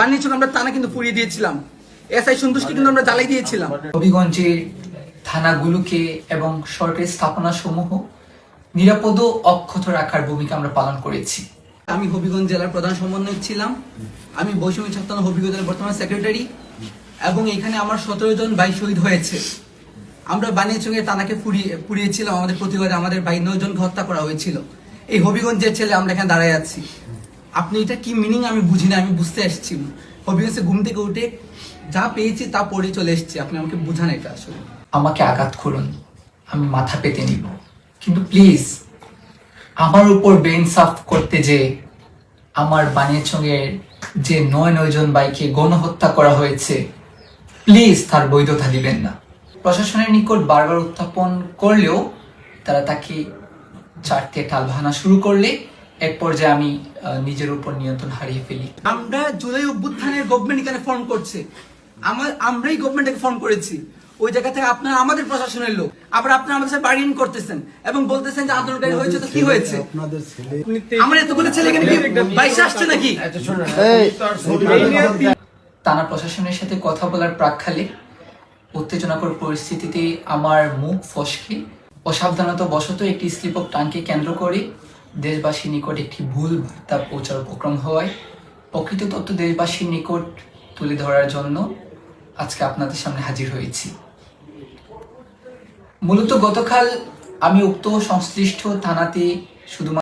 বানিয়েছিল আমরা টানা কিন্তু পুড়িয়ে দিয়েছিলাম। এসআই সন্তুষ্টি কিন্তু আমরা জ্বালাই দিয়েছিলাম। হবিগঞ্জের থানাগুলোকে এবং সরকারি স্থাপনা সমূহ নিরাপদ ও অক্ষত রাখার ভূমিকা আমরা পালন করেছি। আমি হবিগঞ্জ জেলার প্রধান সমন্বয়ক ছিলাম। আমি বৈষম্য ছাত্র হবিগঞ্জ জেলার বর্তমান সেক্রেটারি এবং এখানে আমার সতেরো জন ভাই শহীদ হয়েছে। আমরা বানিয়াচঙ্গে তানাকে পুড়িয়ে পুড়িয়েছিলাম। আমাদের প্রতিবাদে আমাদের ভাই নয় জনকে হত্যা করা হয়েছিল। এই হবিগঞ্জের ছেলে আমরা এখানে দাঁড়ায় আছি। আপনি এটা কি মিনিং আমি বুঝি না, আমি বুঝতে এসেছি হবিগঞ্জে ঘুম থেকে উঠে যা পেয়েছি তা পড়ে চলে এসেছি। আপনি আমাকে বুঝান এটা আসলে। আমাকে আঘাত করুন। আমি মাথা পেতে নিব। কিন্তু প্লিজ আমার উপর বেন সাফ করতে যে আমার বানিয়াচঙ্গের যে নয় নয় জন বাইকে গণহত্যা করা হয়েছে প্লিজ তার বৈধতা দিবেন না। প্রশাসনের নিকট বারবার উত্থাপন করলেও তারা তাকে চারটে টাল ভাঙা শুরু করলে এক পর্যায়ে আমি নিজের উপর নিয়ন্ত্রণ হারিয়ে ফেলি। আমরা জুলাই অভ্যুত্থানের গভর্নমেন্ট এখানে ফর্ম করছে? আমার আমরাই গভর্নমেন্টকে ফর্ম করেছি। ওই জায়গা থেকে আপনারা আমাদের প্রশাসনের লোক। আবার আপনারা আমাদের সাথে বার্গেন করতেছেন এবং বলতেছেন যে আন্দোলনকারী হয়েছে তো কি হয়েছে? আপনাদের ছেলে আমার এতগুলো ছেলে এখানে কি বাইশে আসছে নাকি? টানা প্রশাসনের সাথে কথা বলার প্রাককালে উত্তেজনাকর পরিস্থিতিতে আমার মুখ ফসকে। অসাবধানতা বশত একটি স্লিপ অফ টাঙ্কে কেন্দ্র করে দেশবাসীর নিকট একটি ভুল বার্তা পৌঁছার উপক্রম হওয়ায় প্রকৃত তথ্য দেশবাসীর নিকট তুলে ধরার জন্য আজকে আপনাদের সামনে হাজির হয়েছি। মূলত গতকাল আমি উক্ত সংশ্লিষ্ট থানাতে শুধুমাত্র